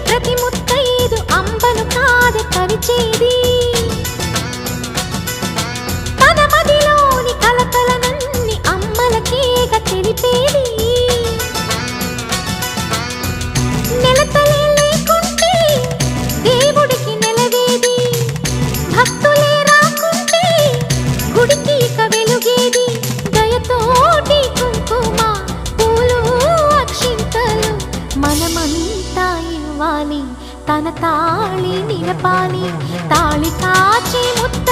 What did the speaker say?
ప్రతి ముత్తైదు అంబను కాదు కవిచేది தாயுவானி தன தாளி நிலப்பானி தாளி காட்சி முத்து